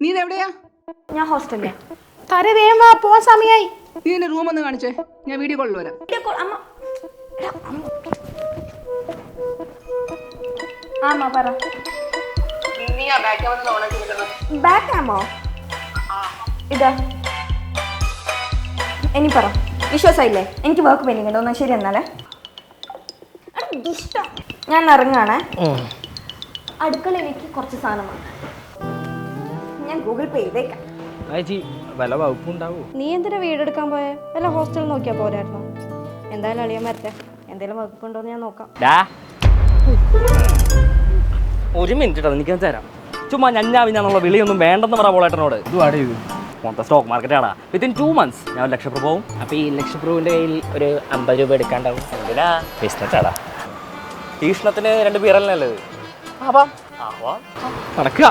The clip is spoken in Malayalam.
നീ എവിടെയാ ഞാൻ ഹോസ്റ്റലിലെ. തര വേഗം വാ പോവാൻ സമയായി. നീ എന്റെ റൂം ഒന്ന് കാണിച്ചേ. ഞാൻ വീഡിയോ കോളിൽ വരാം. വീഡിയോ എടാ, അമ്മ. ആ അമ്മ പറ. ബാക്ക് ക്യാമോ ഇതാ. ഇനി പറ. വിശ്വാസമായില്ലേ എനിക്ക് വർക്ക് പെയിന്റിംഗ് ഉണ്ടോ. എന്നാൽ ശരി എന്നാലേ. ഞാൻ ഇറങ്ങുകയാണേ അടുക്കളയിലേക്ക് കുറച്ച് സാധനം ഞാൻ ഗൂഗിൾ പേ ചെയ്തേക്കാം. ചേച്ചി വല്ല വകുപ്പുണ്ടാവോ നീ എന്തിനാ വീടെടുക്കാൻ പോയെ? വല്ല ഹോസ്റ്റൽ നോക്കിയാ പോരായിരുന്നോ? എന്തായാലും അളിയാൻ വരട്ടെ. എന്തെങ്കിലും വകുപ്പുണ്ടോ എന്ന് ഞാൻ നോക്കാം. ഡാ. ഒരു മിനിറ്റ് എനിക്ക് തരാം. ചുമ്മാ ഞഞ്ഞാവിഞ്ഞാന്നുള്ള വിളിയൊന്നും വേണ്ടെന്ന് പറ പോളേട്ടനോട്. മൊത്തം സ്റ്റോക്ക് മാർക്കറ്റാടാ വിത്തിൻ ടു മന്ത്സ് ഞാൻ ഒരു ലക്ഷം പോകും അപ്പൊ ഈ ലക്ഷപ്രഭുവിന്റെ കയ്യിൽ ഒരു അമ്പത് രൂപ എടുക്കാണ്ടാവും. എന്തിനാ? ഭീഷണത്തിന് രണ്ട് ആവാം. അപ്പം നടക്കുക.